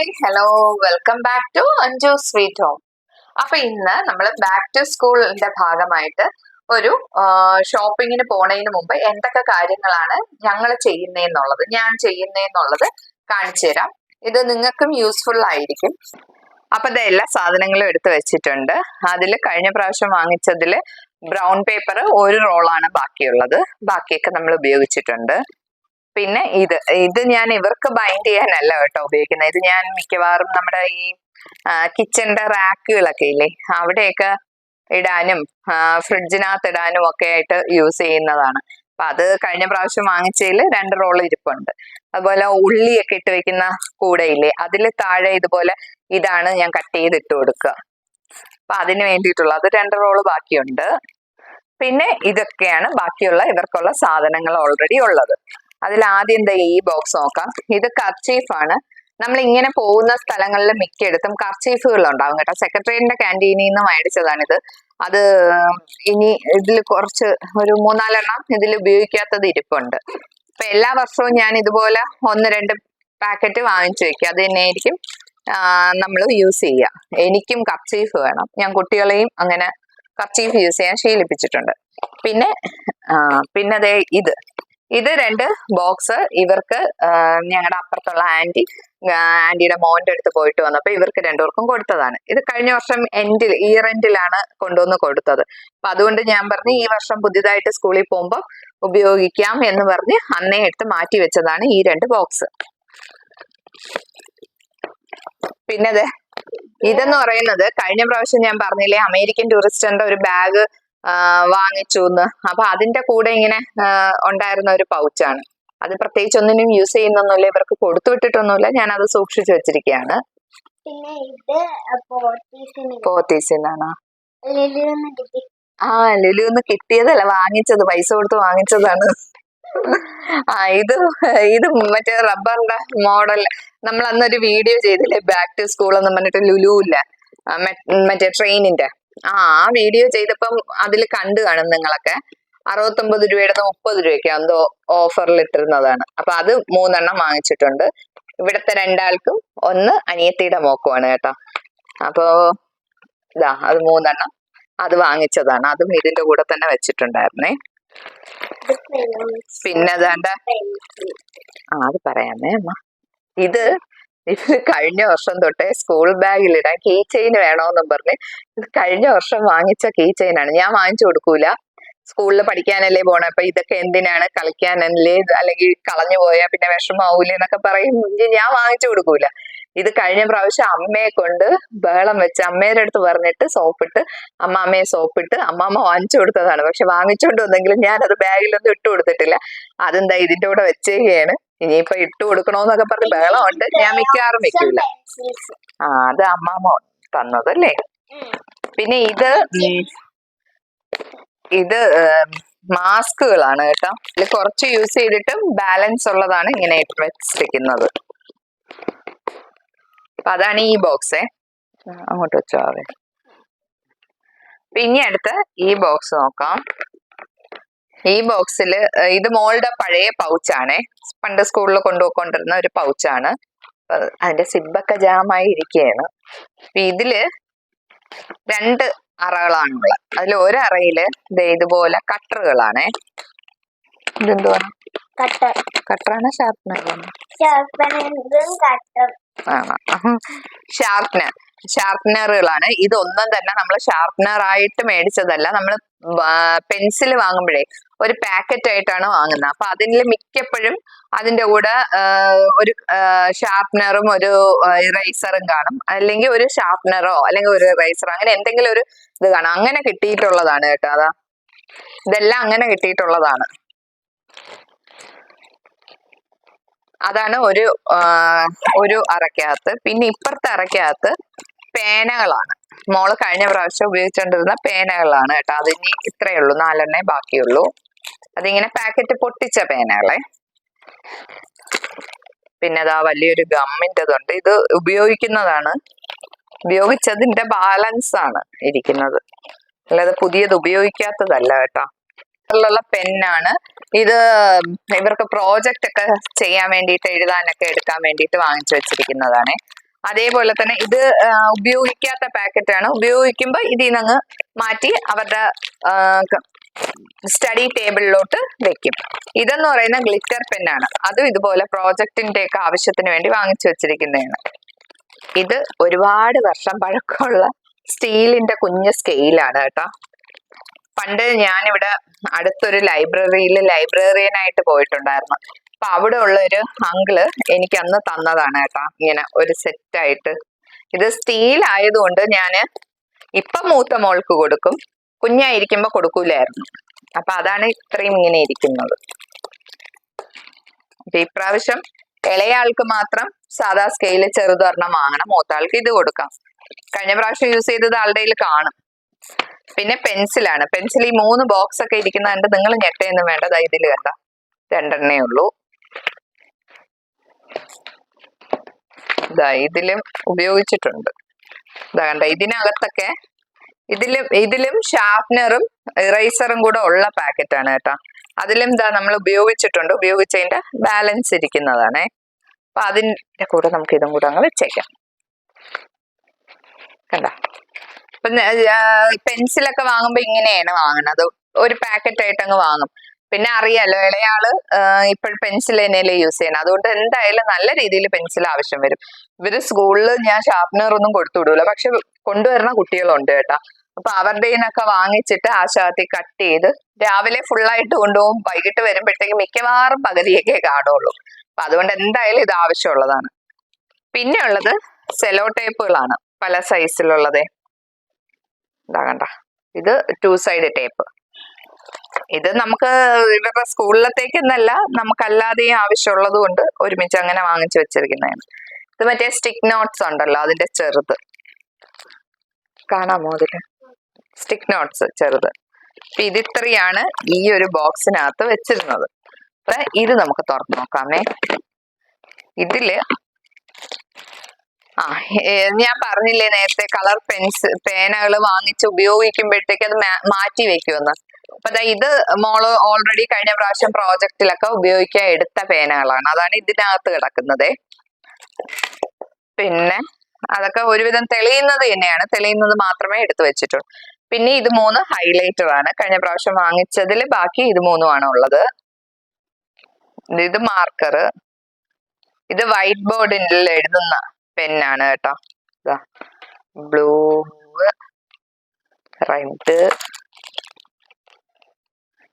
Hi hello welcome back to Anju sweet home അപ്പൊ ഇന്ന് നമ്മൾ ബാക്ക് ടു സ്കൂളിന്റെ ഭാഗമായിട്ട് ഒരു ഷോപ്പിങ്ങിന് പോണതിന് മുമ്പ് എന്തൊക്കെ കാര്യങ്ങളാണ് ഞങ്ങൾ ചെയ്യുന്നതെന്നുള്ളത് ഞാൻ ചെയ്യുന്നതെന്നുള്ളത് കാണിച്ചു തരാം. ഇത് നിങ്ങൾക്കും യൂസ്ഫുൾ ആയിരിക്കും. അപ്പൊ ഇത് എല്ലാ സാധനങ്ങളും എടുത്തു വെച്ചിട്ടുണ്ട്. അതിൽ കഴിഞ്ഞ പ്രാവശ്യം വാങ്ങിച്ചതിൽ ബ്രൗൺ പേപ്പർ ഒരു റോളാണ് ബാക്കിയുള്ളത്. ബാക്കിയൊക്കെ നമ്മൾ ഉപയോഗിച്ചിട്ടുണ്ട്. പിന്നെ ഇത് ഇത് ഞാൻ ഇവർക്ക് ബൈൻഡ് ചെയ്യാനല്ല കേട്ടോ ഉപയോഗിക്കുന്നത്. ഇത് ഞാൻ മിക്കവാറും നമ്മുടെ ഈ കിച്ചന്റെ റാക്കുകളൊക്കെ ഇല്ലേ അവിടെയൊക്കെ ഇടാനും ഫ്രിഡ്ജിനകത്ത് ഇടാനും ഒക്കെ ആയിട്ട് യൂസ് ചെയ്യുന്നതാണ്. അപ്പൊ അത് കഴിഞ്ഞ പ്രാവശ്യം വാങ്ങിച്ചതിൽ രണ്ട് റോൾ ഇരിപ്പുണ്ട്. അതുപോലെ ഉള്ളിയൊക്കെ ഇട്ട് വെക്കുന്ന കൂടയില്ലേ അതിൽ താഴെ ഇതുപോലെ ഇതാണ് ഞാൻ കട്ട് ചെയ്ത് ഇട്ട് കൊടുക്കുക. അപ്പൊ അതിന് വേണ്ടിയിട്ടുള്ള അത് രണ്ട് റോൾ ബാക്കിയുണ്ട്. പിന്നെ ഇതൊക്കെയാണ് ബാക്കിയുള്ള ഇവർക്കുള്ള സാധനങ്ങൾ ഓൾറെഡി ഉള്ളത്. അതിൽ ആദ്യം ദേ ഈ ബോക്സ് നോക്കാം. ഇത് കർച്ചീഫ് ആണ്. നമ്മൾ ഇങ്ങനെ പോകുന്ന സ്ഥലങ്ങളിൽ മിക്കയിടത്തും കർച്ചീഫുകൾ ഉണ്ടാവും കേട്ടോ. സെക്രട്ടറിയുടെ ക്യാന്റീനിൽ നിന്ന് മേടിച്ചതാണിത്. അത് ഇനി ഇതിൽ കുറച്ച് ഒരു മൂന്നാലെണ്ണം ഇതിൽ ഉപയോഗിക്കാത്തത് ഇരിപ്പുണ്ട്. അപ്പൊ എല്ലാ വർഷവും ഞാൻ ഇതുപോലെ ഒന്ന് രണ്ട് പാക്കറ്റ് വാങ്ങിച്ചു വെക്കുക അത് തന്നെയായിരിക്കും നമ്മൾ യൂസ് ചെയ്യുക എനിക്കും കർച്ചീഫ് വേണം. ഞാൻ കുട്ടികളെയും അങ്ങനെ കർച്ചീഫ് യൂസ് ചെയ്യാൻ ശീലിപ്പിച്ചിട്ടുണ്ട്. പിന്നെ പിന്നെ അതേ ഇത്. ഇത് രണ്ട് ബോക്സ് ഇവർക്ക് ഞങ്ങളുടെ അപ്പുറത്തുള്ള ആന്റി ആന്റിയുടെ മോന്റെ അടുത്ത് പോയിട്ട് വന്നപ്പോൾ ഇവർക്ക് രണ്ടുപേർക്കും കൊടുത്തതാണ്. ഇത് കഴിഞ്ഞ വർഷം എൻഡിൽ ഇയർ എൻഡിലാണ് കൊണ്ടുവന്ന് കൊടുത്തത്. അപ്പൊ അതുകൊണ്ട് ഞാൻ പറഞ്ഞു ഈ വർഷം പുതിയതായിട്ട് സ്കൂളിൽ പോകുമ്പോൾ ഉപയോഗിക്കാം എന്ന് പറഞ്ഞ് അന്നേ എടുത്ത് മാറ്റി വെച്ചതാണ് ഈ രണ്ട് ബോക്സ് പിന്നെ ഇതെന്ന് പറയുന്നത് കഴിഞ്ഞ പ്രാവശ്യം ഞാൻ പറഞ്ഞില്ലേ അമേരിക്കൻ ടൂറിസ്റ്റിന്റെ ഒരു ബാഗ് വാങ്ങിച്ചു എന്ന് അപ്പൊ അതിന്റെ കൂടെ ഇങ്ങനെ ഉണ്ടായിരുന്ന ഒരു പൗച്ചാണ്. അത് പ്രത്യേകിച്ച് ഒന്നിനും യൂസ് ചെയ്യുന്നൊന്നുമില്ല. ഇവർക്ക് കൊടുത്തു വിട്ടിട്ടൊന്നുമില്ല. ഞാൻ അത് സൂക്ഷിച്ചു വെച്ചിരിക്കുകയാണ് പിന്നെ ഇത് ആ ലുലു ഒന്ന് കിട്ടിയതല്ല. വാങ്ങിച്ചത്. പൈസ കൊടുത്ത് വാങ്ങിച്ചതാണ്. ആ ഇത് ഇത് മറ്റേ റബ്ബറിന്റെ മോഡൽ. നമ്മൾ അന്നൊരു വീഡിയോ ചെയ്തില്ലേ? ബാക്ക് ടു സ്കൂൾ എന്ന് പറഞ്ഞിട്ട് ലുലു ഇല്ല? മറ്റേ ട്രെയിനിന്റെ. ആ ആ വീഡിയോ ചെയ്തപ്പം അതിൽ കണ്ടു കാണും നിങ്ങളൊക്കെ. അറുപത്തൊമ്പത് രൂപയുടെ മുപ്പത് രൂപയ്ക്ക് എന്തോ ഓഫറിൽ ഇട്ടിരുന്നതാണ്. അപ്പൊ അത് മൂന്നെണ്ണം വാങ്ങിച്ചിട്ടുണ്ട്. ഇവിടുത്തെ രണ്ടാൾക്കും ഒന്ന് അനിയത്തിയുടെ മോക്കുമാണ് കേട്ടോ. അപ്പോ ഇതാ അത് മൂന്നെണ്ണം അത് വാങ്ങിച്ചതാണ്. അതും ഇതിന്റെ കൂടെ തന്നെ വെച്ചിട്ടുണ്ടായിരുന്നേ. പിന്നെ അതാണ്ട ആ അത് പറയാമേ അമ്മ. ഇത് ഇത് കഴിഞ്ഞ വർഷം തൊട്ടേ സ്കൂൾ ബാഗിൽ ഇടാൻ കീ ചെയിൻ വേണോന്നും പറഞ്ഞ് ഇത് കഴിഞ്ഞ വർഷം വാങ്ങിച്ച കീ ചെയിൻ ആണ്. ഞാൻ വാങ്ങിച്ചു കൊടുക്കൂല. സ്കൂളിൽ പഠിക്കാനല്ലേ പോണേ. അപ്പൊ ഇതൊക്കെ എന്തിനാണ്? കളിക്കാനല്ലേ? അല്ലെങ്കിൽ കളഞ്ഞു പോയാ പിന്നെ വിഷമാവൂലേ എന്നൊക്കെ പറയും. ഞാൻ വാങ്ങിച്ചു കൊടുക്കൂല. ഇത് കഴിഞ്ഞ പ്രാവശ്യം അമ്മയെ കൊണ്ട് ബഹളം വെച്ച് അമ്മയുടെ അടുത്ത് പറഞ്ഞിട്ട് സോപ്പിട്ട് അമ്മാമ്മയെ സോപ്പിട്ട് അമ്മാമ്മ വാങ്ങിച്ചു കൊടുത്തതാണ്. പക്ഷെ വാങ്ങിച്ചുകൊണ്ട് വന്നെങ്കിലും ഞാൻ അത് ബാഗിലൊന്നും ഇട്ട് കൊടുത്തിട്ടില്ല. അതെന്താ ഇതിന്റെ കൂടെ വെച്ചേക്കാണ്. ഇനിയിപ്പൊ ഇട്ട് കൊടുക്കണോന്നൊക്കെ പറഞ്ഞ് ബഹളമുണ്ട്. ഞാൻ മിക്കാറും വെക്കൂല. ആ അത് അമ്മാമ്മ തന്നതല്ലേ? പിന്നെ ഇത് ഇത് മാസ്കുകളാണ് കേട്ടോ. ഇതിൽ കുറച്ച് യൂസ് ചെയ്തിട്ടും ബാലൻസ് ഉള്ളതാണ് ഇങ്ങനെ വെച്ചിരിക്കുന്നത്. അപ്പൊ അതാണ് ഈ ബോക്സ്. അങ്ങോട്ട് വെച്ചോ അതെ. പിന്നെ അടുത്ത് ഈ ബോക്സ് നോക്കാം. ഈ ബോക്സിൽ ഇത് മോളുടെ പഴയ പൗച്ചാണേ. പണ്ട് സ്കൂളിൽ കൊണ്ടുപോയിക്കൊണ്ടിരുന്ന ഒരു പൗച്ചാണ്. അതിന്റെ സിബൊക്കെ ജാമായി ഇരിക്കുകയാണ് അപ്പൊ ഇതിൽ രണ്ട് അറകളാണുള്ളത്. അതിൽ ഒരറയിൽ ഇതുപോലെ കട്ടറുകളാണേ. ഇതെന്തുവാണ് കട്ടറാണ് ഷാർപ്പനർ ഷാർപ്പനർ ഷാർപ്പനറുകളാണ് ഇതൊന്നും തന്നെ നമ്മൾ ഷാർപ്പനർ ആയിട്ട് മേടിച്ചതല്ല നമ്മൾ പെൻസിൽ വാങ്ങുമ്പോഴേ ഒരു പാക്കറ്റ് ആയിട്ടാണ് വാങ്ങുന്നത് അപ്പൊ അതിൽ മിക്കപ്പോഴും അതിന്റെ കൂടെ ഒരു ഷാർപ്പനറും ഒരു ഇറൈസറും കാണും. അല്ലെങ്കിൽ ഒരു ഷാർപ്പനറോ അല്ലെങ്കിൽ ഒരു ഇറൈസറോ അങ്ങനെ എന്തെങ്കിലും ഒരു ഇത് കാണും. അങ്ങനെ കിട്ടിയിട്ടുള്ളതാണ് കേട്ടോ അതാ. ഇതെല്ലാം അങ്ങനെ കിട്ടിയിട്ടുള്ളതാണ്. അതാണ് ഒരു ഒരു അറക്കകത്ത് പിന്നെ ഇപ്പുറത്തെ അറക്കകത്ത് പേനകളാണ്. മോൾ കഴിഞ്ഞ പ്രാവശ്യം ഉപയോഗിച്ചുകൊണ്ടിരുന്ന പേനകളാണ് കേട്ടോ. അതിന് ഇത്രയേ ഉള്ളൂ. നാലെണ്ണേ ബാക്കിയുള്ളൂ. അതിങ്ങനെ പാക്കറ്റ് പൊട്ടിച്ച പേനകളെ. പിന്നെ അതാ വലിയൊരു ഗമ്മിന്റെതുണ്ട്. ഇത് ഉപയോഗിക്കുന്നതാണ്. ഉപയോഗിച്ചതിന്റെ ബാലൻസ് ആണ് ഇരിക്കുന്നത്. അല്ലാതെ പുതിയത് ഉപയോഗിക്കാത്തതല്ല കേട്ടോ. ുള്ള പെന്നാണ്. ഇത് ഇവർക്ക് പ്രോജക്റ്റ് ഒക്കെ ചെയ്യാൻ വേണ്ടിയിട്ട് എഴുതാനൊക്കെ എടുക്കാൻ വേണ്ടിയിട്ട് വാങ്ങിച്ചു വെച്ചിരിക്കുന്നതാണ്. അതേപോലെ തന്നെ ഇത് ഉപയോഗിക്കാത്ത പാക്കറ്റ് ആണ്. ഉപയോഗിക്കുമ്പോൾ ഇതിൽ നിന്ന് അങ്ങ് മാറ്റി അവരുടെ സ്റ്റഡി ടേബിളിലോട്ട് വെക്കും. ഇതെന്ന് പറയുന്ന ഗ്ലിറ്റർ പെന്നാണ് അതും ഇതുപോലെ പ്രോജക്റ്റിന്റെ ഒക്കെ ആവശ്യത്തിന് വേണ്ടി വാങ്ങിച്ചു വെച്ചിരിക്കുന്നതാണ്. ഇത് ഒരുപാട് വർഷം പഴക്കമുള്ള സ്റ്റീലിന്റെ കുഞ്ഞ് സ്കെയിലാണ് കേട്ടോ. പണ്ട് ഞാനിവിടെ അടുത്തൊരു ലൈബ്രറിയിൽ ലൈബ്രറിയനായിട്ട് പോയിട്ടുണ്ടായിരുന്നു. അപ്പൊ അവിടെ ഉള്ള ഒരു അങ്കിൾ എനിക്ക് അന്ന് തന്നതാണ് കേട്ടോ. ഇങ്ങനെ ഒരു സെറ്റായിട്ട് ഇത് സ്റ്റീൽ ആയതുകൊണ്ട് ഞാൻ ഇപ്പൊ മൂത്ത മോൾക്ക് കൊടുക്കും. കുഞ്ഞായിരിക്കുമ്പോ കൊടുക്കൂലായിരുന്നു. അപ്പൊ അതാണ് ഇത്രയും ഇങ്ങനെ ഇരിക്കുന്നത്. അപ്പൊ ഇപ്രാവശ്യം ഇളയാൾക്ക് മാത്രം സാധാ സ്കെയിൽ ചെറുതൊരെണ്ണം വാങ്ങണം. മൂത്താൾക്ക് ഇത് കൊടുക്കാം. കഴിഞ്ഞ പ്രാവശ്യം യൂസ് ചെയ്തത് ആളുടെ കാണും. പിന്നെ പെൻസിലാണ് പെൻസിൽ ഈ മൂന്ന് ബോക്സ് ഒക്കെ ഇരിക്കുന്ന നിങ്ങൾ ഞെട്ടയൊന്നും വേണ്ട. ഇതിൽ കണ്ട? രണ്ടെണ്ണേ ഉള്ളൂ. ഇതാ ഇതിലും ഉപയോഗിച്ചിട്ടുണ്ട്. ഇതാ കണ്ട ഇതിനകത്തൊക്കെ ഇതിലും ഇതിലും ഷാർപ്നറും ഇറേസറും കൂടെ ഉള്ള പാക്കറ്റാണ് കേട്ടോ. അതിലും ഇതാ നമ്മൾ ഉപയോഗിച്ചിട്ടുണ്ട്. ഉപയോഗിച്ചതിന്റെ ബാലൻസ് ഇരിക്കുന്നതാണേ. അപ്പൊ അതിന്റെ കൂടെ നമുക്ക് ഇതും കൂടെ അങ്ങ് വെച്ചേക്കാം. കണ്ട? ഇപ്പൊ പെൻസിലൊക്കെ വാങ്ങുമ്പോൾ ഇങ്ങനെയാണ് വാങ്ങുന്നത്. ഒരു പാക്കറ്റ് ആയിട്ട് അങ്ങ് വാങ്ങും. പിന്നെ അറിയാലോ ഇളയാൾ ഇപ്പോൾ പെൻസിൽ തന്നെയല്ലേ യൂസ് ചെയ്യണം അതുകൊണ്ട് എന്തായാലും നല്ല രീതിയിൽ പെൻസിൽ ആവശ്യം വരും. ഇവർ സ്കൂളിൽ ഞാൻ ഷാർപ്നർ ഒന്നും കൊടുത്തു വിടൂല. പക്ഷെ കൊണ്ടുവരുന്ന കുട്ടികളുണ്ട് കേട്ടാ. അപ്പൊ അവരുടെ നിന്നൊക്കെ വാങ്ങിച്ചിട്ട് ആ ശാത്തി കട്ട് ചെയ്ത് രാവിലെ ഫുള്ളായിട്ട് കൊണ്ടുപോകും. വൈകിട്ട് വരുമ്പോഴത്തേക്ക് മിക്കവാറും പകുതിയൊക്കെ കാണുള്ളൂ. അപ്പൊ അതുകൊണ്ട് എന്തായാലും ഇത് ആവശ്യമുള്ളതാണ്. പിന്നെ ഉള്ളത് സെലോ ടേപ്പുകളാണ് പല സൈസിലുള്ളത് ഇതാകണ്ട ഇത് ടു സൈഡ് ടേപ്പ് ഇത് നമുക്ക് ഇവരുടെ സ്കൂളിലത്തേക്കെന്നല്ല നമുക്കല്ലാതെയും ആവശ്യമുള്ളത് കൊണ്ട് ഒരുമിച്ച് അങ്ങനെ വാങ്ങിച്ചു വെച്ചിരിക്കുന്നതാണ്. ഇത് മറ്റേ സ്റ്റിക്ക് നോട്ട്സ് ഉണ്ടല്ലോ അതിന്റെ ചെറുത്. കാണാമോ അതിൽ? സ്റ്റിക്ക് നോട്ട്സ് ചെറുത്. അപ്പൊ ഇതിത്രയാണ് ഈ ഒരു ബോക്സിനകത്ത് വെച്ചിരുന്നത്. അപ്പൊ ഇത് നമുക്ക് തുറന്നു നോക്കാമേ. ഇതിൽ ആ ഞാൻ പറഞ്ഞില്ലേ നേരത്തെ കളർ പെൻസ് പേനകൾ വാങ്ങിച്ച് ഉപയോഗിക്കുമ്പോഴത്തേക്ക് അത് മാറ്റി വെക്കുമെന്ന്. അപ്പൊ ഇത് മോൾ ഓൾറെഡി കഴിഞ്ഞ പ്രാവശ്യം പ്രോജക്റ്റിലൊക്കെ ഉപയോഗിക്കാൻ എടുത്ത പേനകളാണ്. അതാണ് ഇതിനകത്ത് കിടക്കുന്നത്. പിന്നെ അതൊക്കെ ഒരുവിധം തെളിയുന്നത് തന്നെയാണ്. തെളിയുന്നത് മാത്രമേ എടുത്തു വെച്ചിട്ടുള്ളൂ. പിന്നെ ഇത് മൂന്ന് ഹൈലൈറ്റർ ആണ് കഴിഞ്ഞ പ്രാവശ്യം വാങ്ങിച്ചതിൽ ബാക്കി ഇത് മൂന്നുമാണ് ഉള്ളത്. ഇത് മാർക്കർ ഇത് വൈറ്റ് ബോർഡിൽ എഴുതുന്ന പെന്നാണ് കേട്ടോ. ബ്ലൂ റെഡ്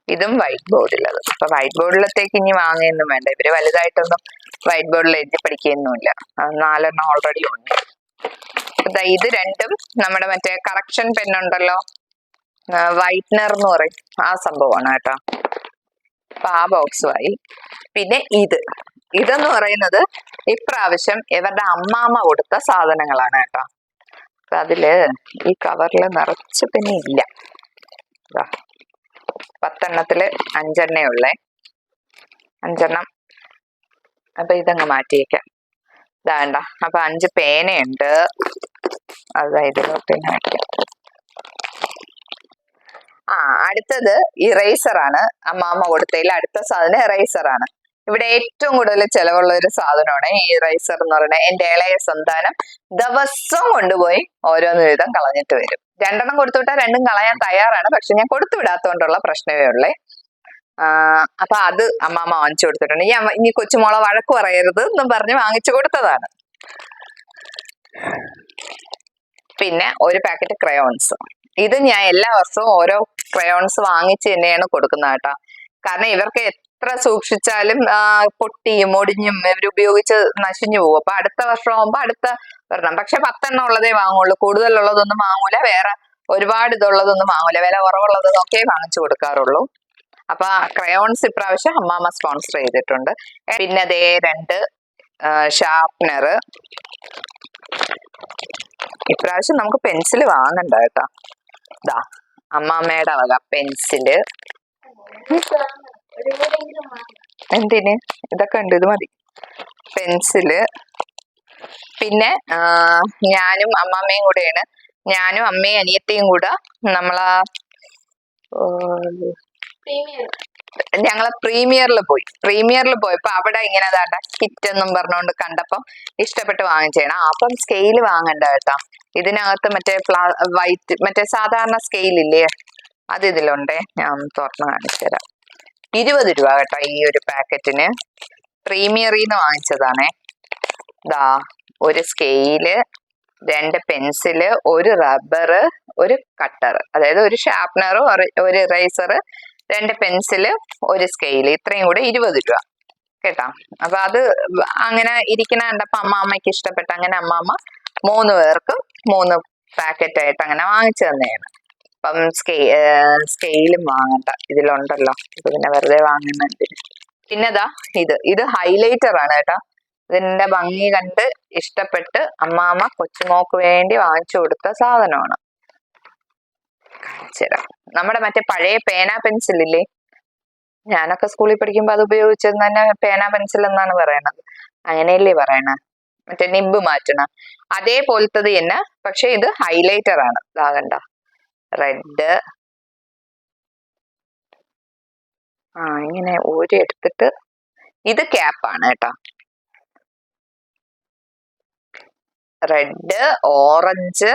ഇതും വൈറ്റ് ബോർഡിലത് അപ്പൊ വൈറ്റ് ബോർഡിലത്തേക്ക് ഇനി വാങ്ങുകയൊന്നും വേണ്ട. ഇവർ വലുതായിട്ടൊന്നും വൈറ്റ് ബോർഡിൽ എഴുതി പഠിക്കുകയൊന്നുമില്ല നാലെണ്ണം ഓൾറെഡി ഉണ്ട്. ഇത് രണ്ടും നമ്മുടെ മറ്റേ കറക്ഷൻ പെന്നുണ്ടല്ലോ വൈറ്റ്നർ എന്ന് പറയും. ആ സംഭവമാണ് കേട്ടോ. അപ്പൊ ആ ബോക്സുമായി പിന്നെ ഇത്. ഇതെന്ന് പറയുന്നത് ഇപ്രാവശ്യം ഇവരുടെ അമ്മാമ്മ കൊടുത്ത സാധനങ്ങളാണ് കേട്ടോ. അതിൽ ഈ കവറിൽ നിറച്ച് പിന്നെ ഇല്ല. ദാ, പത്തെണ്ണത്തിൽ അഞ്ചെണ്ണേ അപ്പൊ ഇതങ്ങ് മാറ്റിയേക്കാം. ഇതാണ്ട അപ്പൊ അഞ്ച് പേനയുണ്ട്. അതായത് പിന്നെ വെക്കാം ആ അടുത്തത് ആണ് അമ്മാമ്മ കൊടുത്തതിൽ അടുത്ത സാധനം ആണ് ഇവിടെ ഏറ്റവും കൂടുതൽ ചിലവുള്ള ഒരു സാധനമാണ് ഈ ഇറേസർ എന്ന് പറയുന്നത്. എന്റെ ഇളയ സന്താനം ദിവസം കൊണ്ടുപോയി ഓരോന്ന് വീതം കളഞ്ഞിട്ട് വരും. രണ്ടെണ്ണം കൊടുത്തു വിട്ടാൽ രണ്ടും കളയാൻ തയ്യാറാണ്. പക്ഷെ ഞാൻ കൊടുത്തു വിടാത്തോണ്ടുള്ള പ്രശ്നമേ ഉള്ളേ. അപ്പൊ അത് അമ്മാമ്മ വാങ്ങിച്ചു കൊടുത്തിട്ടുണ്ട്. ഈ അമ്മ ഇനി കൊച്ചുമോളെ വഴക്ക് പറയരുത് എന്നും പറഞ്ഞ് വാങ്ങിച്ചു കൊടുത്തതാണ്. പിന്നെ ഒരു പാക്കറ്റ് ക്രയോൺസ്. ഇത് ഞാൻ എല്ലാ വർഷവും ഓരോ ക്രയോൺസ് വാങ്ങിച്ച് തന്നെയാണ് കൊടുക്കുന്നത് കേട്ടോ. കാരണം ഇവർക്ക് എത്ര സൂക്ഷിച്ചാലും പൊട്ടിയും ഒടിഞ്ഞും ഇവർ ഉപയോഗിച്ച് നശിഞ്ഞു പോകും. അപ്പൊ അടുത്ത വർഷം ആകുമ്പോ അടുത്ത വരണം പക്ഷെ പത്തെണ്ണം ഉള്ളതേ വാങ്ങുള്ളൂ. കൂടുതലുള്ളതൊന്നും വാങ്ങൂല. വേറെ ഒരുപാട് ഇതുള്ളതൊന്നും വാങ്ങൂല. വില കുറവുള്ളതൊക്കെ വാങ്ങിച്ചു കൊടുക്കാറുള്ളൂ. അപ്പൊ ക്രയോൺസ് ഇപ്രാവശ്യം അമ്മാമ്മ സ്പോൺസർ ചെയ്തിട്ടുണ്ട്. പിന്നെ ദേ രണ്ട് ഷാർപ്നർ. ഇപ്രാവശ്യം നമുക്ക് പെൻസിൽ വാങ്ങണ്ട കേട്ടോ. ഇതാ അമ്മാമ്മയുടെ വക പെൻസിൽ. എന്തിന്? ഇതൊക്കെ ഉണ്ട് ഇത് മതി. പെൻസിൽ. പിന്നെ ഞാനും അമ്മാമ്മയും കൂടെയാണ്. ഞാനും അമ്മയും അനിയത്തിയും കൂടെ നമ്മളാ ഞങ്ങളെ പ്രീമിയറിൽ പോയി. പ്രീമിയറിൽ പോയപ്പോ അവിടെ ഇങ്ങനെ അതാണ്ട കിറ്റ് എന്നും പറഞ്ഞുകൊണ്ട് കണ്ടപ്പം ഇഷ്ടപ്പെട്ട് വാങ്ങിച്ചേണം അപ്പം സ്കെയിൽ വാങ്ങണ്ട കേട്ടോ. ഇതിനകത്ത് മറ്റേ വൈറ്റ് മറ്റേ സാധാരണ സ്കെയിൽ ഇല്ലേ അത് ഇതിലുണ്ടേ. ഞാൻ തുറന്ന് കാണിച്ചു തരാം ഇരുപത് രൂപ കേട്ടോ ഈ ഒരു പാക്കറ്റിന്. പ്രീമിയറിന്ന് വാങ്ങിച്ചതാണേ. ദാ ഒരു സ്കെയിൽ രണ്ട് പെൻസിൽ ഒരു റബ്ബർ ഒരു കട്ടർ. അതായത് ഒരു ഷാർപ്നർ ഒരു ഇറൈസർ രണ്ട് പെൻസിൽ ഒരു സ്കെയിൽ. ഇത്രയും കൂടെ ഇരുപത് രൂപ. കേട്ടോ? അപ്പൊ അത് അങ്ങനെ ഇരിക്കുന്ന കണ്ടപ്പോ അമ്മാമ്മയ്ക്ക് ഇഷ്ടപ്പെട്ട അങ്ങനെ അമ്മാമ്മ മൂന്ന് പേർക്ക് മൂന്ന് പാക്കറ്റ് ആയിട്ട് അങ്ങനെ വാങ്ങിച്ചു തന്നെയാണ് അപ്പം സ്കെയി സ്കെയിലും വാങ്ങണ്ട. ഇതിലുണ്ടല്ലോ. അപ്പൊ പിന്നെ വെറുതെ വാങ്ങുന്നുണ്ട് പിന്നെതാ ഇത്. ഇത് ഹൈലൈറ്റർ ആണ് കേട്ടോ. ഇതിന്റെ ഭംഗി കണ്ട് ഇഷ്ടപ്പെട്ട് അമ്മാമ്മ കൊച്ചുമോക്ക് വേണ്ടി വാങ്ങിച്ചു കൊടുത്ത സാധനമാണ്. നമ്മുടെ മറ്റേ പഴയ പേന പെൻസിൽ ഇല്ലേ ഞാനൊക്കെ സ്കൂളിൽ പഠിക്കുമ്പോൾ അത് ഉപയോഗിച്ചത് തന്നെ പേന പെൻസിൽ എന്നാണ് പറയണത്. അങ്ങനെയല്ലേ പറയണ? മറ്റേ നിബ് മാറ്റണ. അതേപോലത്തത് തന്നെ പക്ഷെ ഇത് ഹൈലൈറ്റർ ആണ് ഇതാകണ്ട റെഡ്. ആ ഇങ്ങനെ ഒരു എടുത്തിട്ട് ഇത് ക്യാപ്പാണ് കേട്ടോ. Red orange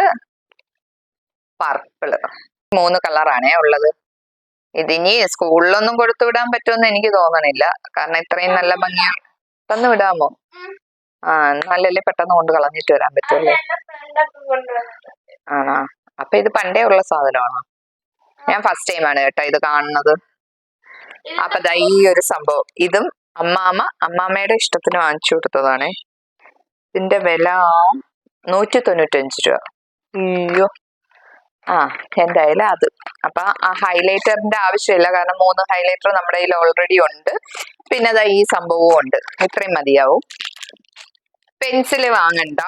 purple. മൂന്ന് കളറാണേ ഉള്ളത്. ഇതിനി സ്കൂളിലൊന്നും കൊടുത്തു വിടാൻ പറ്റുമെന്ന് എനിക്ക് തോന്നണില്ല. കാരണം ഇത്രയും നല്ല ഭംഗിയാണ് തന്നു വിടാമോ? ആ നല്ലല്ലേ പെട്ടെന്ന് കൊണ്ട് കളഞ്ഞിട്ട് വരാൻ പറ്റുമല്ലേ ആണോ? അപ്പൊ ഇത് പണ്ടേ ഉള്ള സാധനമാണോ? ഞാൻ ഫസ്റ്റ് ടൈം ആണ് കേട്ടോ ഇത് കാണുന്നത്. അപ്പൊ ദാ ഈ ഒരു സംഭവം. ഇതും അമ്മാമ്മ അമ്മാമ്മയുടെ ഇഷ്ടത്തിന് വാങ്ങിച്ചു കൊടുത്തതാണ്. ഇതിന്റെ വില നൂറ്റി തൊണ്ണൂറ്റഞ്ച് രൂപ. അയ്യോ. ആ എന്തായാലും അത്. അപ്പൊ ആ ഹൈലൈറ്ററിന്റെ ആവശ്യമില്ല. കാരണം മൂന്ന് ഹൈലൈറ്റർ നമ്മുടെ കയ്യിൽ ഓൾറെഡി ഉണ്ട്. പിന്നെ അതാ ഈ സംഭവവും ഉണ്ട്. ഇത്രയും മതിയാവും. പെൻസിൽ വാങ്ങണ്ട.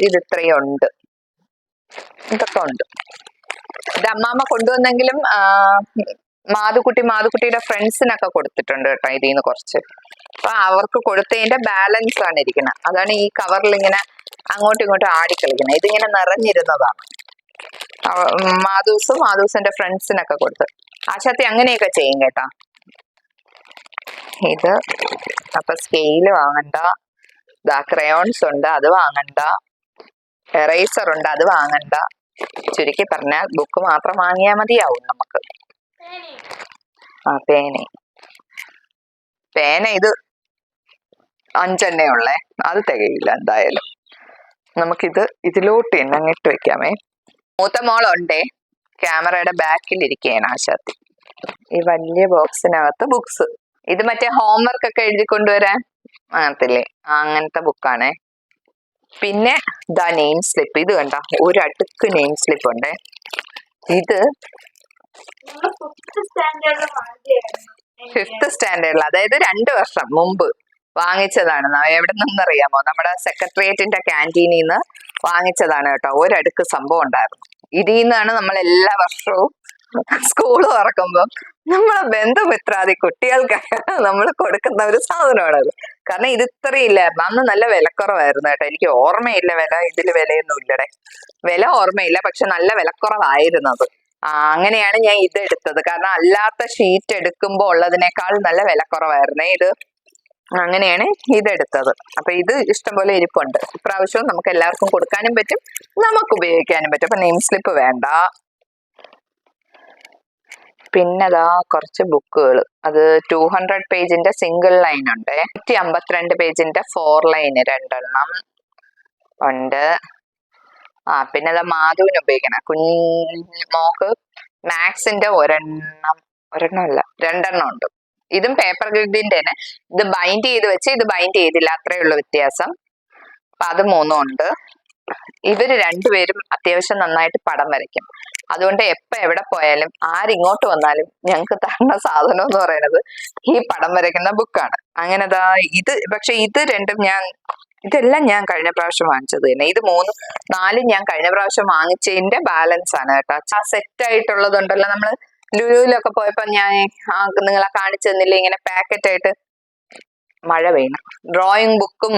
ഇത് ഇത്രയും ഉണ്ട്. ഇതൊക്കെ ഉണ്ട് ഇത് അമ്മാമ്മ കൊണ്ടുവന്നെങ്കിലും മാതുക്കുട്ടി മാതുക്കുട്ടിയുടെ ഫ്രണ്ട്സിനൊക്കെ കൊടുത്തിട്ടുണ്ട് കേട്ടോ ഇതിൽ നിന്ന് കുറച്ച്. അപ്പൊ അവർക്ക് കൊടുത്തതിന്റെ ബാലൻസ് ആണ് ഇരിക്കുന്നത് അതാണ് ഈ കവറിൽ ഇങ്ങനെ അങ്ങോട്ടും ഇങ്ങോട്ടും ആടിക്കളിക്കുന്നത് ഇതിങ്ങനെ നിറഞ്ഞിരുന്നതാണ്. മാധൂസും മാധൂസിന്റെ ഫ്രണ്ട്സിനൊക്കെ കൊടുത്ത്. ആശാത്തി അങ്ങനെയൊക്കെ ചെയ്യും കേട്ടാ. ഇത് അപ്പൊ സ്കെയിൽ വാങ്ങണ്ട. ക്രയോൺസ് ഉണ്ട് അത് വാങ്ങണ്ട. എറേസർ ഉണ്ട് അത് വാങ്ങണ്ട. ചുരുക്കി പറഞ്ഞാൽ ബുക്ക് മാത്രം വാങ്ങിയാൽ മതിയാവും നമുക്ക്. ആ പേന. പേന ഇത് അഞ്ചെണ്ണേ ഉള്ളേ. അത് തികയില്ല എന്തായാലും. നമുക്കിത് ഇതിലോട്ട് തന്നെ അങ്ങിട്ട് വെക്കാമേ. മൂത്ത മോളുണ്ടേ. ക്യാമറയുടെ ബാക്കിൽ ഇരിക്കുകയാണ് ആശാത്തി. ഈ വലിയ ബോക്സിനകത്ത് ബുക്സ് ഇത് മറ്റേ ഹോംവർക്ക് ഒക്കെ എഴുതി കൊണ്ടുവരാൻ? അങ്ങനത്തില്ലേ ആ, അങ്ങനത്തെ ബുക്കാണേ പിന്നെ ദ നെയിം സ്ലിപ്പ് ഇത് കണ്ട ഒരു അടുക്ക് നെയിം സ്ലിപ്പ് ഉണ്ടേ. ഇത് ഫിഫ്ത് സ്റ്റാൻഡേർഡിൽ അതായത് രണ്ട് വർഷം മുമ്പ് വാങ്ങിച്ചതാണ്. എവിടെ നിന്നറിയാമോ നമ്മുടെ സെക്രട്ടേറിയറ്റിന്റെ ക്യാന്റീനിൽ നിന്ന് വാങ്ങിച്ചതാണ് കേട്ടോ. ഒരടുക്ക് സംഭവം ഉണ്ടായിരുന്നു. ഇതിൽ നിന്നാണ് നമ്മൾ എല്ലാ വർഷവും സ്കൂൾ തുറക്കുമ്പോൾ നമ്മളെ ബന്ധുമിത്രാദി കുട്ടികൾക്ക് നമ്മൾ കൊടുക്കുന്ന ഒരു സാധനമാണത്. കാരണം ഇത് ഇത്രയും ഇല്ലായിരുന്നു. അന്ന് നല്ല വിലക്കുറവായിരുന്നു കേട്ടോ. എനിക്ക് ഓർമ്മയില്ല വില. ഇതിൽ വിലയൊന്നും ഇല്ലടെ. വില ഓർമ്മയില്ല പക്ഷെ നല്ല വിലക്കുറവായിരുന്നത് ആ അങ്ങനെയാണ് ഞാൻ ഇത് എടുത്തത്. കാരണം അല്ലാത്ത ഷീറ്റ് എടുക്കുമ്പോൾ ഉള്ളതിനേക്കാൾ നല്ല വിലക്കുറവായിരുന്നേ ഇത്. അങ്ങനെയാണ് ഇതെടുത്തത് അപ്പൊ ഇത് ഇഷ്ടംപോലെ ഇരിപ്പുണ്ട്. ഇപ്രാവശ്യവും നമുക്ക് എല്ലാവർക്കും കൊടുക്കാനും പറ്റും. നമുക്ക് ഉപയോഗിക്കാനും പറ്റും. അപ്പൊ നെയിം സ്ലിപ്പ് വേണ്ട. പിന്നെതാ കുറച്ച് ബുക്കുകൾ. അത് ടു ഹൺഡ്രഡ് പേജിന്റെ സിംഗിൾ ലൈൻ ഉണ്ട്. നൂറ്റി അമ്പത്തിരണ്ട് പേജിന്റെ ഫോർ ലൈൻ രണ്ടെണ്ണം ഉണ്ട്. ആ പിന്നെ അതാ മാധുവിന് ഉപയോഗിക്കണം. കുഞ്ഞ് മോക്ക് മാത്സിന്റെ ഒരെണ്ണം ഒരെണ്ണം അല്ല രണ്ടെണ്ണം ഉണ്ട്. ഇതും പേപ്പർ ഗ്രിഡിന്റെ തന്നെ ഇത് ബൈൻഡ് ചെയ്ത് വെച്ച് ഇത് ബൈൻഡ് ചെയ്തില്ല. അത്രയുള്ള വ്യത്യാസം. അപ്പൊ അത് മൂന്നും ഉണ്ട്. ഇവർ രണ്ടുപേരും അത്യാവശ്യം നന്നായിട്ട് പടം വരയ്ക്കും. അതുകൊണ്ട് എപ്പോ എവിടെ പോയാലും ആരിങ്ങോട്ട് വന്നാലും ഞങ്ങൾക്ക് തരുന്ന സാധനം എന്ന് പറയുന്നത് ഈ പടം വരയ്ക്കുന്ന ബുക്കാണ് അങ്ങനെ ദാ ഇത് പക്ഷെ ഇത് രണ്ടും ഞാൻ ഇതെല്ലാം ഞാൻ കഴിഞ്ഞ പ്രാവശ്യം വാങ്ങിച്ചത് തന്നെ. ഇത് മൂന്നും നാലും ഞാൻ കഴിഞ്ഞ പ്രാവശ്യം വാങ്ങിച്ചതിന്റെ ബാലൻസ് ആണ് കേട്ടോ. ആ സെറ്റ് ആയിട്ടുള്ളതുണ്ടല്ലോ നമ്മൾ ലുലുവിലൊക്കെ പോയപ്പോ ഞാൻ നിങ്ങളെ കാണിച്ചു തന്നില്ലേ? ഇങ്ങനെ പാക്കറ്റ് ആയിട്ട് മഴ പെയ്യണം. ഡ്രോയിങ് ബുക്കും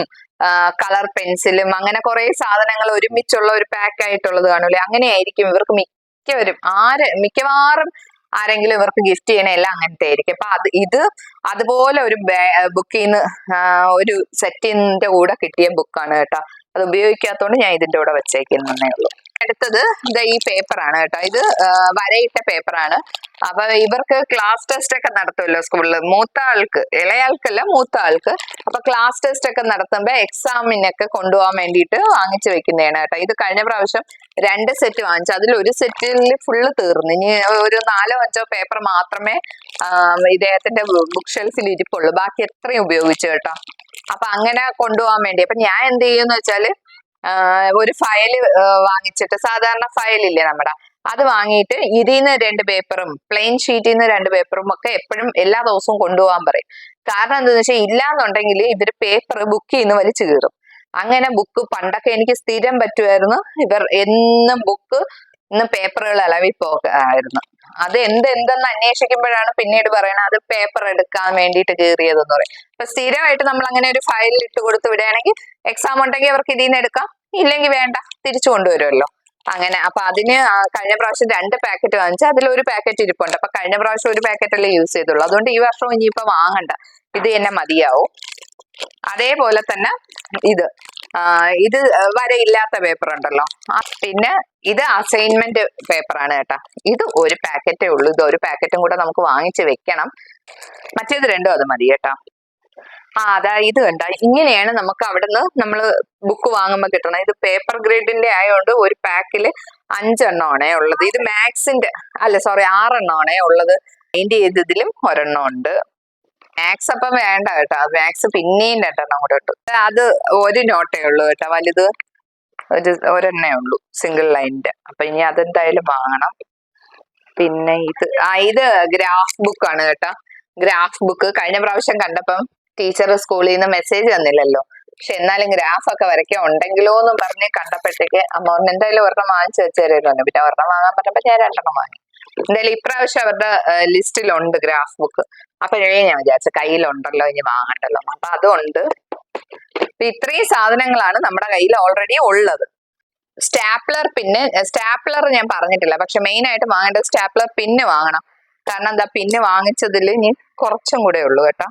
കളർ പെൻസിലും അങ്ങനെ കുറെ സാധനങ്ങൾ ഒരുമിച്ചുള്ള ഒരു പാക്ക് ആയിട്ടുള്ളത് കാണൂലേ? അങ്ങനെയായിരിക്കും ഇവർക്ക് മിക്കവരും. ആര് മിക്കവാറും ആരെങ്കിലും ഇവർക്ക് ഗിഫ്റ്റ് ചെയ്യണ എല്ലാം അങ്ങനത്തെ ആയിരിക്കും അപ്പൊ അത് ഇത് അതുപോലെ ഒരു ബുക്കിൽ നിന്ന് ഒരു സെറ്റിന്റെ കൂടെ കിട്ടിയ ബുക്കാണ് കേട്ടോ. അത് ഉപയോഗിക്കാത്തതുകൊണ്ട് ഞാൻ ഇതിന്റെ കൂടെ വെച്ചേക്കുന്നേ ഉള്ളൂ. അടുത്തത് ഇത് ഈ പേപ്പറാണ് കേട്ടോ. ഇത് വരയിട്ട പേപ്പറാണ്. അപ്പൊ ഇവർക്ക് ക്ലാസ് ടെസ്റ്റ് ഒക്കെ നടത്തുമല്ലോ സ്കൂളിൽ മൂത്ത ആൾക്ക് ഇളയാൾക്കല്ല മൂത്ത ആൾക്ക്. അപ്പൊ ക്ലാസ് ടെസ്റ്റ് ഒക്കെ നടത്തുമ്പോ എക്സാമിനൊക്കെ കൊണ്ടുപോകാൻ വേണ്ടിയിട്ട് വാങ്ങിച്ചു വെക്കുന്നതാണ് കേട്ടോ. ഇത് കഴിഞ്ഞ പ്രാവശ്യം രണ്ട് സെറ്റ് വാങ്ങിച്ചു. അതിൽ ഒരു സെറ്റിൽ ഫുള്ള് തീർന്നു. ഇനി ഒരു നാലോ അഞ്ചോ പേപ്പർ മാത്രമേ ഇദ്ദേഹത്തിന്റെ ബുക്ക് ഷെൽഫിൽ ഇരിപ്പുള്ളൂ. ബാക്കി എത്രയും ഉപയോഗിച്ചു കേട്ടോ. അപ്പൊ അങ്ങനെ കൊണ്ടുപോകാൻ വേണ്ടി. അപ്പൊ ഞാൻ എന്ത് ചെയ്യുമെന്ന് വെച്ചാൽ ഒരു ഫയൽ വാങ്ങിച്ചിട്ട് സാധാരണ ഫയലില്ലേ നമ്മുടെ? അത് വാങ്ങിയിട്ട് ഇതിൽ നിന്ന് രണ്ട് പേപ്പറും പ്ലെയിൻ ഷീറ്റിൽ നിന്ന് രണ്ട് പേപ്പറും ഒക്കെ എപ്പോഴും എല്ലാ ദിവസവും കൊണ്ടുപോകാൻ പറയും. കാരണം എന്താണെന്ന് വെച്ചാൽ ഇല്ലാന്നുണ്ടെങ്കിൽ ഇവർ പേപ്പർ ബുക്ക് ചെയ്യുന്ന വലിച്ചു കീറും. അങ്ങനെ ബുക്ക് പണ്ടൊക്കെ എനിക്ക് സ്ഥിരം പറ്റുമായിരുന്നു ഇവർ എന്നും ബുക്ക് ഇന്ന് പേപ്പറുകൾ അളവിൽ പോകായിരുന്നു അത് എന്ത് എന്തെന്ന് അന്വേഷിക്കുമ്പോഴാണ് പിന്നീട് പറയണത്. അത് പേപ്പർ എടുക്കാൻ വേണ്ടിയിട്ട് കീറിയതെന്ന് പറയും. അപ്പൊ സ്ഥിരമായിട്ട് നമ്മൾ അങ്ങനെ ഒരു ഫയലിൽ ഇട്ട് കൊടുത്ത് വിടുകയാണെങ്കിൽ എക്സാം ഉണ്ടെങ്കിൽ അവർക്ക് ഇതിൽ നിന്ന് എടുക്കാം. ഇല്ലെങ്കിൽ വേണ്ട തിരിച്ചു കൊണ്ടുവരുമല്ലോ. അങ്ങനെ അപ്പൊ അതിന് കഴിഞ്ഞ പ്രാവശ്യം രണ്ട് പാക്കറ്റ് വാങ്ങിച്ചു അതിൽ ഒരു പാക്കറ്റ് ഇരിപ്പുണ്ട്. അപ്പൊ കഴിഞ്ഞ പ്രാവശ്യം ഒരു പാക്കറ്റ് അല്ലേ യൂസ് ചെയ്തുള്ളൂ. അതുകൊണ്ട് ഈ വർഷം ഇനിയിപ്പോ വാങ്ങണ്ട. ഇത് തന്നെ മതിയാവും. അതേപോലെ തന്നെ ഇത്. ഇത് വരയില്ലാത്ത പേപ്പർ ഉണ്ടല്ലോ. പിന്നെ ഇത് അസൈൻമെന്റ് പേപ്പറാണ് കേട്ടോ. ഇത് ഒരു പാക്കറ്റേ ഉള്ളൂ. ഇത് ഒരു പാക്കറ്റും കൂടെ നമുക്ക് വാങ്ങിച്ച് വെക്കണം. മറ്റേത് രണ്ടും അത് മതി കേട്ടാ. ആ അതാ ഇത് കണ്ട. ഇങ്ങനെയാണ് നമുക്ക് അവിടുന്ന് നമ്മൾ ബുക്ക് വാങ്ങുമ്പോൾ കിട്ടണം ഇത് പേപ്പർ ഗ്രേഡിന്റെ ആയതുകൊണ്ട് ഒരു പാക്കിൽ അഞ്ചെണ്ണമാണേ ഉള്ളത്. ഇത് മാത്സിന്റെ അല്ല സോറി ആറെണ്ണമാണേ ഉള്ളത്. അതിന്റെ ഇതിലും ഒരെണ്ണം ഉണ്ട് മാത്സ് അപ്പം വേണ്ട കേട്ടോ. മാത്സ് പിന്നെയും രണ്ടെണ്ണം കൂടെ ഇട്ടു. അത് ഒരു നോട്ടേ ഉള്ളൂ കേട്ടോ. വലുത് ഒരു ഒരെണ്ണേ ഉള്ളൂ. സിംഗിൾ ലൈനിന്റെ അപ്പൊ ഇനി അതെന്തായാലും വാങ്ങണം. പിന്നെ ഇത് ആ ഇത് ഗ്രാഫ് ബുക്കാണ് കേട്ടോ. ഗ്രാഫ് ബുക്ക് കഴിഞ്ഞ പ്രാവശ്യം കണ്ടപ്പം ടീച്ചർ സ്കൂളിൽ നിന്ന് മെസ്സേജ് തന്നില്ലല്ലോ. പക്ഷെ എന്നാലും ഗ്രാഫ് ഒക്കെ വരയ്ക്കാൻ ഉണ്ടെങ്കിലോ എന്ന് പറഞ്ഞ് കണ്ടപ്പോഴത്തേക്ക് അമ്മ പറഞ്ഞു എന്തായാലും ഒരെണ്ണം വാങ്ങിച്ചു വെച്ചേരുന്നു പിന്നെ ഒരെണ്ണം വാങ്ങാൻ പറഞ്ഞപ്പോ ഞാൻ രണ്ടെണ്ണം വാങ്ങി. എന്തായാലും ഇപ്രാവശ്യം അവരുടെ ലിസ്റ്റിലുണ്ട് ഗ്രാഫ് ബുക്ക് അപ്പോഴേ ഞാൻ വിചാരിച്ചു കയ്യിലുണ്ടല്ലോ ഇനി വാങ്ങണ്ടല്ലോ. അപ്പൊ അതുണ്ട്. അപ്പൊ ഇത്രയും സാധനങ്ങളാണ് നമ്മുടെ കയ്യിൽ ഓൾറെഡി ഉള്ളത്. സ്റ്റാപ്ലർ പിന്നെ സ്റ്റാപ്ലർ ഞാൻ പറഞ്ഞിട്ടില്ല. പക്ഷെ മെയിൻ ആയിട്ട് വാങ്ങേണ്ടത് സ്റ്റാപ്ലർ പിന്ന് വാങ്ങണം. കാരണം എന്താ പിന്ന് വാങ്ങിച്ചതിൽ ഇനി കുറച്ചും കൂടെ ഉള്ളൂ കേട്ടോ.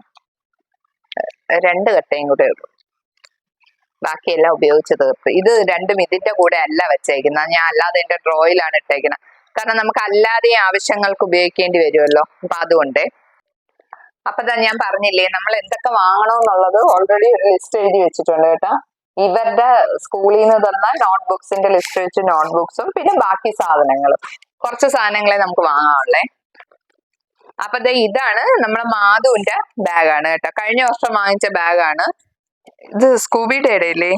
രണ്ട് കട്ടയും കൂടെ ഉള്ളൂ. ബാക്കിയെല്ലാം ഉപയോഗിച്ച് തീർത്ത്. ഇത് രണ്ടും ഇതിന്റെ കൂടെ അല്ല വെച്ചേക്കുന്നത്. ഞാൻ അല്ലാതെ എന്റെ ഡ്രോയിലാണ് ഇട്ടേക്കുന്നത്. കാരണം നമുക്ക് അല്ലാതെ ആവശ്യങ്ങൾക്ക് ഉപയോഗിക്കേണ്ടി വരുമല്ലോ. അപ്പൊ അതുകൊണ്ട്. അപ്പൊ ഞാൻ പറഞ്ഞില്ലേ നമ്മൾ എന്തൊക്കെ വാങ്ങണമെന്നുള്ളത് ഓൾറെഡി ഒരു ലിസ്റ്റ് എഴുതി വെച്ചിട്ടുണ്ട് കേട്ടോ. ഇവരുടെ സ്കൂളിൽ നിന്ന് തന്ന നോട്ട് ബുക്സിന്റെ ലിസ്റ്റ് വെച്ച് നോട്ട് ബുക്സും പിന്നെ ബാക്കി സാധനങ്ങളും. കുറച്ച് സാധനങ്ങളെ നമുക്ക് വാങ്ങാവുള്ളേ. അപ്പൊ ഇതാണ് നമ്മളെ മാധുവിന്റെ ബാഗാണ് കേട്ടോ. കഴിഞ്ഞ വർഷം വാങ്ങിച്ച ബാഗാണ്. ഇത് സ്കൂബിയുടെ ഇടയില്ലേ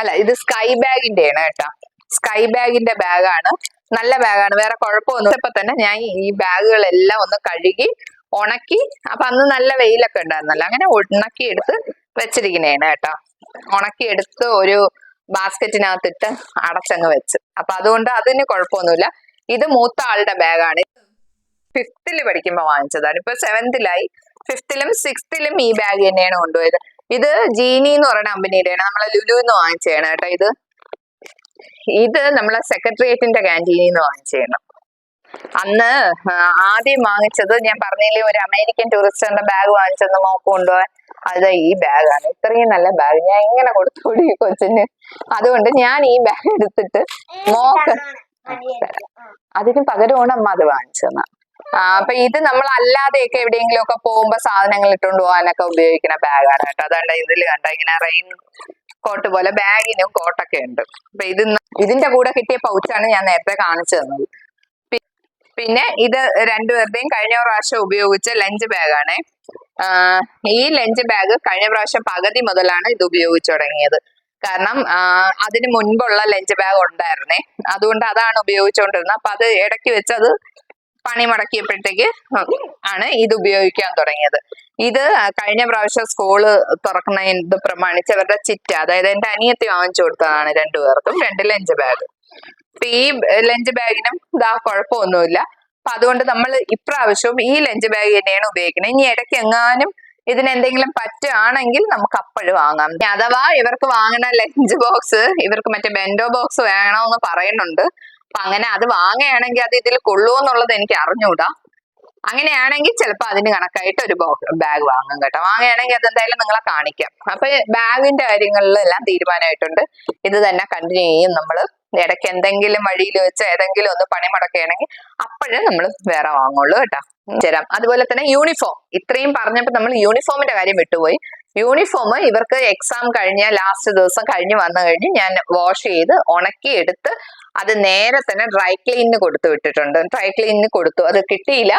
അല്ല ഇത് സ്കൈ ബാഗിന്റെ ആണ് കേട്ടോ. സ്കൈ ബാഗിന്റെ ബാഗാണ്. നല്ല ബാഗാണ്. വേറെ കുഴപ്പമൊന്നും ഇപ്പൊ തന്നെ ഞാൻ ഈ ബാഗുകളെല്ലാം ഒന്ന് കഴുകി ഉണക്കി അപ്പൊ അന്ന് നല്ല വെയിലൊക്കെ ഉണ്ടായിരുന്നല്ലോ. അങ്ങനെ ഉണക്കി എടുത്ത് വെച്ചിരിക്കുന്നതാണ് കേട്ടോ. ഉണക്കി എടുത്ത് ഒരു ബാസ്ക്കറ്റിനകത്തിട്ട് അടച്ചങ്ങ് വെച്ച്. അപ്പൊ അതുകൊണ്ട് അതിന് കുഴപ്പമൊന്നുമില്ല. ഇത് മൂത്ത ആളുടെ ബാഗാണ്. ഫിഫ്തിൽ പഠിക്കുമ്പോൾ വാങ്ങിച്ചതാണ് ഇപ്പൊ സെവന്തിലായി ഫിഫ്തിലും സിക്സ്തിലും ഈ ബാഗ് തന്നെയാണ് കൊണ്ടുപോയത്. ഇത് ജീനി എന്ന് പറയുന്ന കമ്പനിയുടെയാണ്. നമ്മളെ ലുലു എന്ന് വാങ്ങിച്ചതാണ് കേട്ടോ ഇത്. ഇത് നമ്മളെ സെക്രട്ടേറിയറ്റിന്റെ ക്യാന്റീനിൽ നിന്ന് വാങ്ങിച്ചതാണ്. അന്ന് ആദ്യം വാങ്ങിച്ചത് ഞാൻ പറഞ്ഞില്ലേ ഒരു അമേരിക്കൻ ടൂറിസ്റ്റിന്റെ ബാഗ് വാങ്ങിച്ചെന്ന് മോക്ക് കൊണ്ടുപോകാൻ. അത് ഈ ബാഗാണ് ഇത്രയും നല്ല ബാഗ് ഞാൻ എങ്ങനെ കൊടുത്തുകൂടി കൊച്ചിന്. അതുകൊണ്ട് ഞാൻ ഈ ബാഗ് എടുത്തിട്ട് മോക്ക് അതിന് പകരമാണ് അമ്മ അത് വാങ്ങിച്ചെന്ന്. അപ്പൊ ഇത് നമ്മൾ അല്ലാതെയൊക്കെ എവിടെയെങ്കിലും ഒക്കെ പോകുമ്പോ സാധനങ്ങൾ ഇട്ടുകൊണ്ട് പോകാനൊക്കെ ഉപയോഗിക്കുന്ന ബാഗാണ് കേട്ടോ. അതുകൊണ്ട് ഇതിൽ കണ്ട ഇങ്ങനെ റെയിൻ കോട്ട് പോലെ ബാഗിനും കോട്ടൊക്കെ ഉണ്ട്. അപ്പൊ ഇത് ഇതിന്റെ കൂടെ കിട്ടിയ പൗച്ചാണ് ഞാൻ നേരത്തെ കാണിച്ചു തന്നത്. പിന്നെ ഇത് രണ്ടുപേരുടെയും കഴിഞ്ഞ പ്രാവശ്യം ഉപയോഗിച്ച ലഞ്ച് ബാഗാണ്. ഈ ലഞ്ച് ബാഗ് കഴിഞ്ഞ പ്രാവശ്യം പകുതി മുതലാണ് ഇത് ഉപയോഗിച്ചു തുടങ്ങിയത്. കാരണം അതിന് മുൻപുള്ള ലഞ്ച് ബാഗ് ഉണ്ടായിരുന്നേ. അതുകൊണ്ട് അതാണ് ഉപയോഗിച്ചുകൊണ്ടിരുന്നത്. അപ്പൊ അത് ഇടയ്ക്ക് വെച്ച് അത് പണി മുടക്കിയപ്പോഴത്തേക്ക് ആണ് ഇത് ഉപയോഗിക്കാൻ തുടങ്ങിയത്. ഇത് കഴിഞ്ഞ പ്രാവശ്യം സ്കൂൾ തുറക്കുന്ന പ്രമാണിച്ച് അവരുടെ ചിറ്റ അതായത് എന്റെ അനിയത്തി വാങ്ങിച്ചു കൊടുത്തതാണ് രണ്ടുപേർക്കും രണ്ട് ലഞ്ച് ബാഗ്. അപ്പൊ ഈ ലഞ്ച് ബാഗിനും ഇതാ കുഴപ്പമൊന്നുമില്ല. അപ്പൊ അതുകൊണ്ട് നമ്മൾ ഇപ്രാവശ്യവും ഈ ലഞ്ച് ബാഗ് തന്നെയാണ് ഉപയോഗിക്കുന്നത്. ഇനി ഇടയ്ക്ക് എങ്ങാനും ഇതിന് എന്തെങ്കിലും പറ്റുകയാണെങ്കിൽ നമുക്ക് അപ്പോഴും വാങ്ങാം. അഥവാ ഇവർക്ക് വാങ്ങണ ലഞ്ച് ബോക്സ് ഇവർക്ക് മറ്റേ ബെൻഡോ ബോക്സ് വേണമെന്ന് പറയുന്നുണ്ട്. അപ്പൊ അങ്ങനെ അത് വാങ്ങുകയാണെങ്കിൽ അത് ഇതിൽ കൊള്ളുമോ എന്നുള്ളത് എനിക്ക് അറിഞ്ഞുകൂടാ. അങ്ങനെയാണെങ്കിൽ ചിലപ്പോൾ അതിന് കണക്കായിട്ട് ഒരു ബാഗ് വാങ്ങും കേട്ടോ. വാങ്ങുകയാണെങ്കിൽ അതെന്തായാലും നിങ്ങളെ കാണിക്കാം. അപ്പൊ ബാഗിന്റെ കാര്യങ്ങളിലെല്ലാം തീരുമാനമായിട്ടുണ്ട്. ഇത് തന്നെ കണ്ടിന്യൂ ചെയ്യും നമ്മൾ ഇടയ്ക്ക് എന്തെങ്കിലും വഴിയിൽ വെച്ച് ഏതെങ്കിലും ഒന്ന് പണി മുടക്കുകയാണെങ്കിൽ അപ്പോഴേ നമ്മൾ വേറെ വാങ്ങുള്ളൂ കേട്ടോ. തരാം അതുപോലെ തന്നെ യൂണിഫോം. ഇത്രയും പറഞ്ഞപ്പോൾ നമ്മൾ യൂണിഫോമിന്റെ കാര്യം വിട്ടുപോയി. യൂണിഫോം ഇവർക്ക് എക്സാം കഴിഞ്ഞ ലാസ്റ്റ് ദിവസം കഴിഞ്ഞ് വന്നു കഴിഞ്ഞ് ഞാൻ വാഷ് ചെയ്ത് ഉണക്കി എടുത്ത് അത് നേരെ തന്നെ ഡ്രൈ ക്ലീനിന് കൊടുത്തു വിട്ടിട്ടുണ്ട്. ഡ്രൈ ക്ലീനിന് കൊടുത്തു. അത് കിട്ടിയില്ല.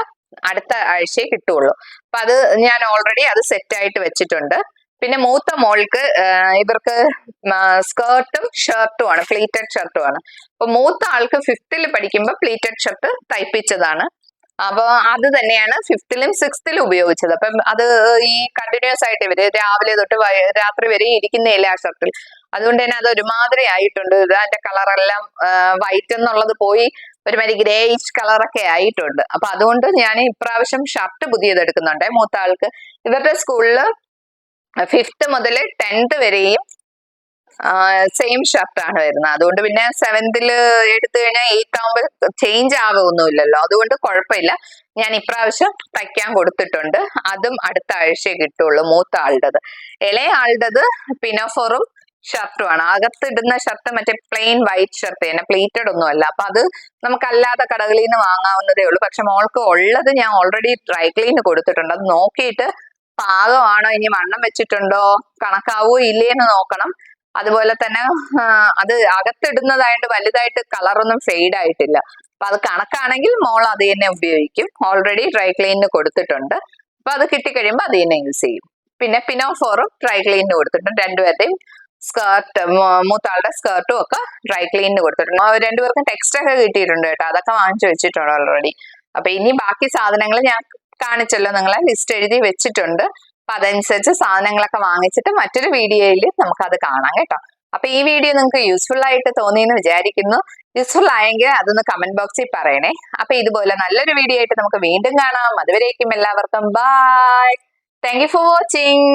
അടുത്ത ആഴ്ചയെ കിട്ടുള്ളൂ. അപ്പൊ അത് ഞാൻ ഓൾറെഡി അത് സെറ്റ് ആയിട്ട് വെച്ചിട്ടുണ്ട്. പിന്നെ മൂത്ത മോൾക്ക് ഇവർക്ക് സ്കേർട്ടും ഷർട്ടും ആണ് പ്ലീറ്റഡ് ഷർട്ടും ആണ്. അപ്പൊ മൂത്ത ആൾക്ക് ഫിഫ്തിൽ പഠിക്കുമ്പോൾ പ്ലീറ്റഡ് ഷർട്ട് തയ്പ്പിച്ചതാണ്. അപ്പൊ അത് തന്നെയാണ് ഫിഫ്തിലും സിക്സ്തിലും ഉപയോഗിച്ചത്. അപ്പം അത് ഈ കണ്ടിന്യൂസ് ആയിട്ട് ഇവർ രാവിലെ തൊട്ട് രാത്രി വരെ ഇരിക്കുന്നില്ല ആ ഷർട്ടിൽ അതുകൊണ്ട് തന്നെ അത് ഒരുമാതിരി ആയിട്ടുണ്ട്. അതിന്റെ കളറെല്ലാം വൈറ്റ് എന്നുള്ളത് പോയി ഒരുമാതിരി ഗ്രേയിഷ് കളറൊക്കെ ആയിട്ടുണ്ട്. അപ്പൊ അതുകൊണ്ട് ഞാൻ ഇപ്രാവശ്യം ഷർട്ട് പുതിയത് എടുക്കുന്നുണ്ട്. മൂത്ത ആൾക്ക്. ഇവരുടെ സ്കൂളിൽ ഫിഫ്ത്ത് മുതൽ ടെൻത്ത് വരെയും സെയിം ഷർട്ടാണ് വരുന്നത്. അതുകൊണ്ട് പിന്നെ സെവൻത്തിൽ എടുത്തു കഴിഞ്ഞാൽ എയ്ത്ത് ആകുമ്പോൾ ചേഞ്ച് ആവുമൊന്നുമില്ലല്ലോ അതുകൊണ്ട് കുഴപ്പമില്ല. ഞാൻ ഇപ്രാവശ്യം തയ്ക്കാൻ കൊടുത്തിട്ടുണ്ട്. അതും അടുത്ത ആഴ്ചയെ കിട്ടുള്ളൂ മൂത്ത ആളുടേത് ഇളയ ആളുടേത് പിനോഫോറും ഷർട്ടുമാണ് അകത്തിടുന്ന ഷർട്ട് മറ്റേ പ്ലെയിൻ വൈറ്റ് ഷർട്ട് തന്നെ. പ്ലേറ്റഡ് ഒന്നും അല്ല. അപ്പൊ അത് നമുക്കല്ലാത്ത കടകളിൽ നിന്ന് വാങ്ങാവുന്നതേ ഉള്ളൂ. പക്ഷെ മോൾക്ക് ഉള്ളത് ഞാൻ ഓൾറെഡി ഡ്രൈ ക്ലീൻ കൊടുത്തിട്ടുണ്ട്. അത് നോക്കിയിട്ട് പാകമാണോ? ഇനി വണ്ണം വെച്ചിട്ടുണ്ടോ? കണക്കാവോ? ഇല്ലേ എന്ന് നോക്കണം. അതുപോലെ തന്നെ അത് അകത്തിടുന്നതായിട്ട് വലുതായിട്ട് കളറൊന്നും ഫെയ്ഡ് ആയിട്ടില്ല അപ്പൊ അത് കണക്കാണെങ്കിൽ മോൾ അത് തന്നെ ഉപയോഗിക്കും. ഓൾറെഡി ഡ്രൈ ക്ലീനിന് കൊടുത്തിട്ടുണ്ട്. അപ്പൊ അത് കിട്ടിക്കഴിയുമ്പോൾ അത് തന്നെ യൂസ് ചെയ്യും. പിന്നെ പിനോഫോറും ഡ്രൈ ക്ലീനിന് കൊടുത്തിട്ടുണ്ട്. രണ്ടുപേരുടെയും സ്കേർട്ട് മൂത്താളുടെ സ്കേർട്ടും ഒക്കെ ഡ്രൈ ക്ലീനിന് കൊടുത്തിട്ടുണ്ട്. രണ്ടുപേർക്കും ടെക്സ്റ്റ് ഒക്കെ കിട്ടിയിട്ടുണ്ട് കേട്ടോ. അതൊക്കെ വാങ്ങിച്ചു വെച്ചിട്ടുണ്ട് ഓൾറെഡി അപ്പൊ ഇനി ബാക്കി സാധനങ്ങൾ ഞാൻ കാണിച്ചല്ലോ നിങ്ങളെ ലിസ്റ്റ് എഴുതി വെച്ചിട്ടുണ്ട്. അപ്പൊ അതനുസരിച്ച് സാധനങ്ങളൊക്കെ വാങ്ങിച്ചിട്ട് മറ്റൊരു വീഡിയോയിൽ നമുക്കത് കാണാം കേട്ടോ. അപ്പൊ ഈ വീഡിയോ നിങ്ങൾക്ക് യൂസ്ഫുൾ ആയിട്ട് തോന്നിയെന്ന് വിചാരിക്കുന്നു. യൂസ്ഫുൾ ആയെങ്കിൽ അതൊന്ന് കമന്റ് ബോക്സിൽ പറയണേ. അപ്പൊ ഇതുപോലെ നല്ലൊരു വീഡിയോ ആയിട്ട് നമുക്ക് വീണ്ടും കാണാം. അതുവരേക്കും എല്ലാവർക്കും ബൈ താങ്ക് ഫോർ വാച്ചിങ്